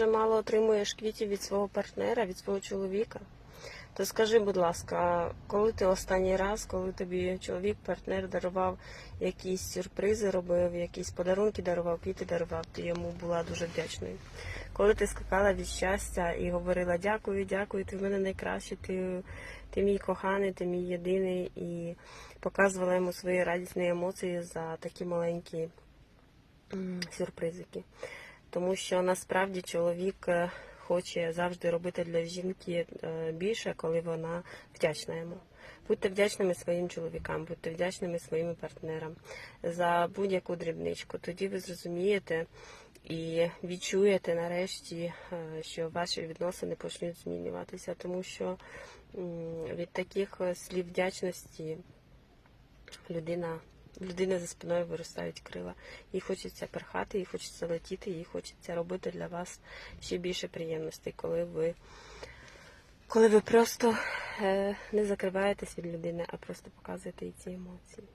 дуже мало отримуєш квітів від свого партнера, від свого чоловіка, то скажи, будь ласка, коли ти останній раз, коли тобі чоловік, партнер дарував якісь сюрпризи, робив, якісь подарунки дарував, квіти дарував, ти йому була дуже вдячною. Коли ти скакала від щастя і говорила дякую, дякую, ти в мене найкращий, ти, ти мій коханий, ти мій єдиний, і показувала йому свої радісні емоції за такі маленькі сюрпризики. Тому що насправді чоловік е, хоче завжди робити для жінки е, більше, коли вона вдячна йому. Будьте вдячними своїм чоловікам, будьте вдячними своїм партнерам за будь-яку дрібничку. Тоді ви зрозумієте і відчуєте нарешті, е, що ваші відносини почнуть змінюватися, тому що від таких слів вдячності людина. В Людини за спиною виростають крила. Їй хочеться перхати, їй хочеться летіти, їй хочеться робити для вас ще більше приємностей, коли ви, коли ви просто е, не закриваєтесь від людини, а просто показуєте їй ці емоції.